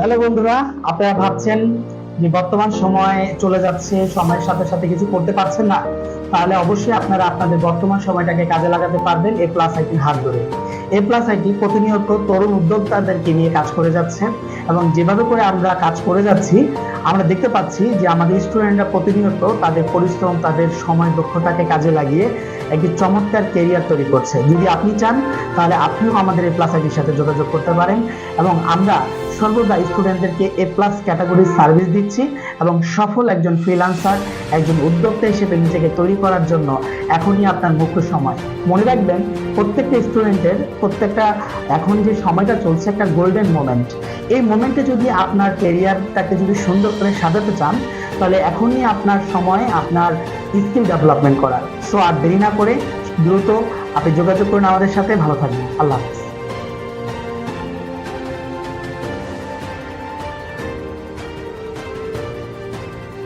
Hello বন্ধুরা, আপনারা ভাবছেন যে বর্তমান সময় চলে যাচ্ছে, সময়ের সাথে সাথে কিছু করতে পারছেন না, তাহলে অবশ্যই আপনারা আপনাদের বর্তমান সময়টাকে কাজে লাগাতে পারবেন এ প্লাস আইটির হাত ধরে। এ প্লাস আইটি প্রতিনিয়ত তরুণ উদ্যোক্তাদেরকে নিয়ে কাজ করে যাচ্ছে এবং যেভাবে করে আমরা কাজ করে যাচ্ছি, আমরা দেখতে পাচ্ছি যে আমাদের স্টুডেন্টরা প্রতিনিয়ত তাদের পরিশ্রম, তাদের সময় দক্ষতাকে কাজে লাগিয়ে একটি চমৎকার কেরিয়ার তৈরি করছে। যদি আপনি চান, তাহলে আপনিও আমাদের এ প্লাস আইটির সাথে যোগাযোগ করতে পারেন এবং আমরা সর্বদা স্টুডেন্টদেরকে এ প্লাস ক্যাটাগরির সার্ভিস দিচ্ছি এবং সফল একজন ফ্রিল্যান্সার একজন উদ্যোক্তা হিসেবে নিজেকে তৈরি করার জন্য এখনই আপনার মুখ্য সময়। মনে রাখবেন, প্রত্যেকটা স্টুডেন্টের প্রত্যেকটা এখন যে সময়টা চলছে একটা গোল্ডেন মোমেন্ট এই মোমেন্টে যদি আপনার কেরিয়ারটাকে যদি সুন্দর করে সাজাতে চান, তাহলে এখনই আপনার সময়, আপনার স্কিল ডেভেলপমেন্ট করার। সো আর দেরি না করে দ্রুত আপনি যোগাযোগ করুন আমাদের সাথে। ভালো থাকবেন। আল্লাহ হাফিজ।